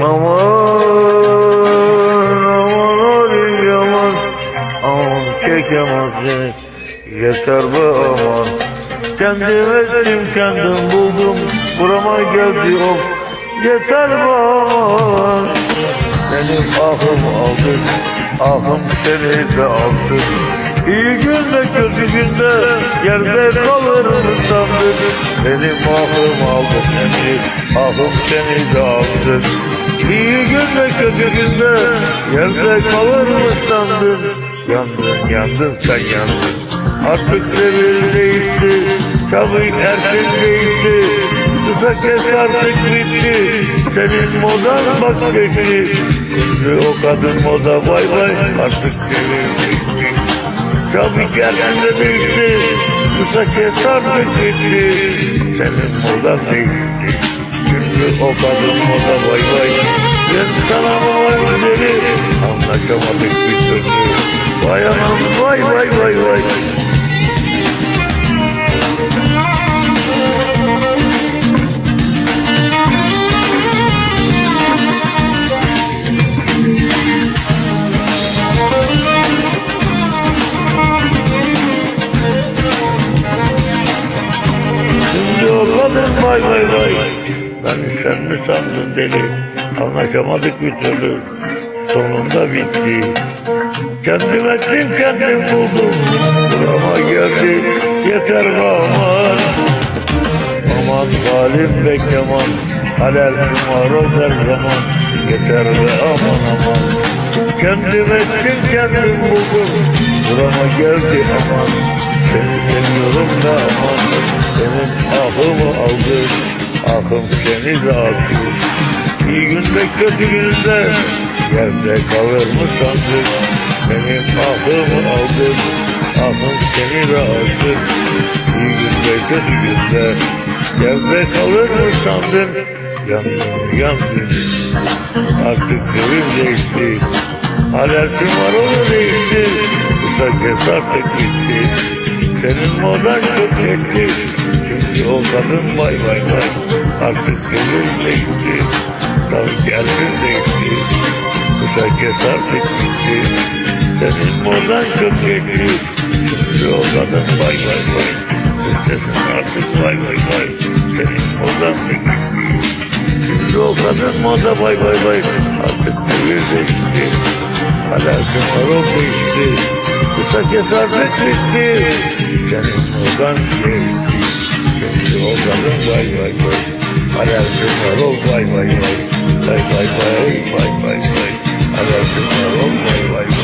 Aman aman olayım yaman Aman çekemez beni Yeter be aman Kendim ettim kendim buldum Burama geldi of Yeter be aman Benim ahım aldı Ahım seni de aldı İyi günde kötü günde yerde kalırım sandım Benim ahım aldı seni, ahım seni de aldı İyi günde kötü günde Yerde kalır mı sandın? Yandın yandın sen yandın. Artık devir değişti Çabuk erken değişti Kısa kes artık bitti. Senin modan bak geçti. Şimdi o kadın moda vay vay Artık devir değişti Çabuk erken de değişti Kısa kes artık bitti. Senin modan değişti Şimdi o kadın moda vay vay. Ben sana vay güzeli Anlaşamadık bir türlü. Vay anam vay vay vay vay. Şimdi o kadın vay vay vay Ben sen mi sandın deli? Anlaşamadık bir türlü. Sonunda bitti. Kendim ettim kendim buldum? Burama geldi. Yeter be aman Aman zalim be keman Alerjim var o her zaman. Yeter be aman aman. Kendim ettim kendim buldum? Burama geldi aman. Seni seviyorum da aman. Senin ahımı aldı De aldı İyi günde kötü günde Yerde kalır mı sandın Benim ahımı aldın Ahım seni de aldı İyi günde kötü günde Yerde kalır mı sandın Yandın yandın. Artık devir değişti. Alerjim var onu değişti. Kısa kes artık gitti. Senin modan çok geçti Şimdi o kadın vay vay vay Artık devir değişti. Erkin değişti. Kısa kes artık gitti Senin modan çok geçti. Şimdi o kadın vay vay vay. Sesin artık vay vay vay. Senin modan da gitti. Şimdi o kadın moda vay vay vay. Artık devir değişti. Alakın var o değişti. Kısa kes artık bitti. Senin modan değişti Şimdi o kadın vay vay vay I gotta drink my own life, like, like, like, like, like, I gotta drink my own life, like.